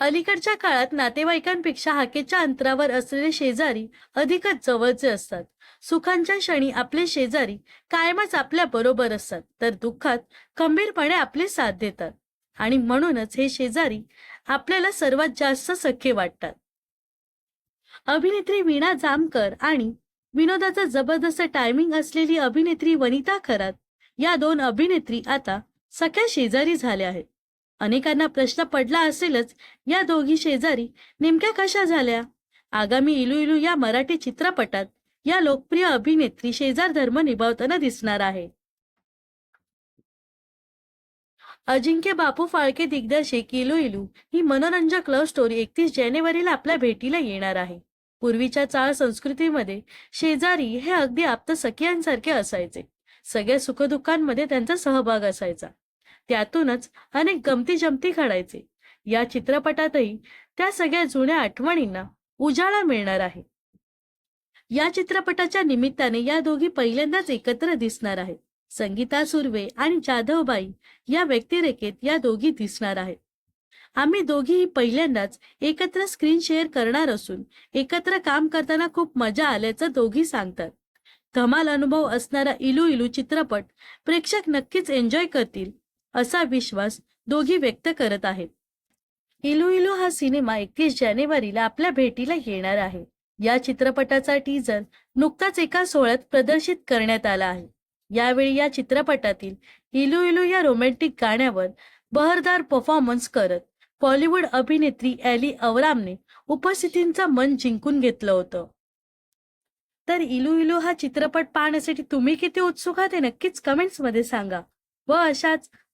अलीकडच्या काळात नातेवाईकांपेक्षा हाकेच्या अंतरावर असलेले शेजारी अधिकच जवळचे असतात. सुखांच्या क्षणी आपले शेजारी कायमच आपल्या बरोबर असतात तर दुःखात खंबीरपणे आपले साथ देतात. आणि म्हणूनच हे शेजारी आपल्याला सर्वात जास्त सख्खे वाटतात. अभिनेत्री वीणा जामकर आणि विनोदाचा जबरदस्त टायमिंग असलेली अभिनेत्री वनिता खरात या दोन अभिनेत्री आता सख्या शेजारी झाल्या आहेत. अनेकांना प्रश्न पडला असेलच या दोघी शेजारी नेमक्या कशा झाल्या? आगामी इलू इलू या मराठी चित्रपटात या लोकप्रिय अभिनेत्री शेजार धर्म निभावताना दिसणार आहे. अजिंक्य बापू फाळके दिग्दर्शक इलू इलू ही मनोरंजक लव्ह स्टोरी एकतीस जानेवारीला आपल्या भेटीला येणार आहे. पूर्वीच्या चाळ संस्कृतीमध्ये शेजारी हे अगदी आप्त सखियांसारखे असायचे. सगळ्या सुखदुःखांमध्ये त्यांचा सहभाग असायचा. त्यातूनच अनेक गमती जमती घडायचे. या चित्रपटातही त्या सगळ्या जुन्या आठवणींना उजाळा मिळणार आहे. या चित्रपटाच्या निमित्ताने या दोघी पहिल्यांदाच एकत्र दिसणार आहेत. संगीता सुर्वे आणि जाधवबाई या व्यक्तिरेखेत या दोघी दिसणार आहेत. आम्ही दोघीही पहिल्यांदाच एकत्र स्क्रीन शेअर करणार असून एकत्र काम करताना खूप मजा आल्याचं दोघी सांगतात. धमाल अनुभव असणारा इलू इलू चित्रपट प्रेक्षक नक्कीच एन्जॉय करतील. असा विश्वास दोघी व्यक्त करत आहेत. इलू इलू हा सिनेमा एकतीस जानेवारीला आपल्या भेटीला येणार आहे. या चित्रपटाचा टीजर नुकताच एका सोहळ्यात प्रदर्शित करण्यात आला आहे. यावेळी या चित्रपटातील इलू इलू या रोमॅन्टिक गाण्यावर बहरदार परफॉर्मन्स करत बॉलिवूड अभिनेत्री ॲली अवरामने उपस्थितींचं मन जिंकून घेतलं होतं. तर इलू इलू हा चित्रपट पाहण्यासाठी तुम्ही किती उत्सुक आहात हे नक्कीच कमेंट्समध्ये सांगा व अशाच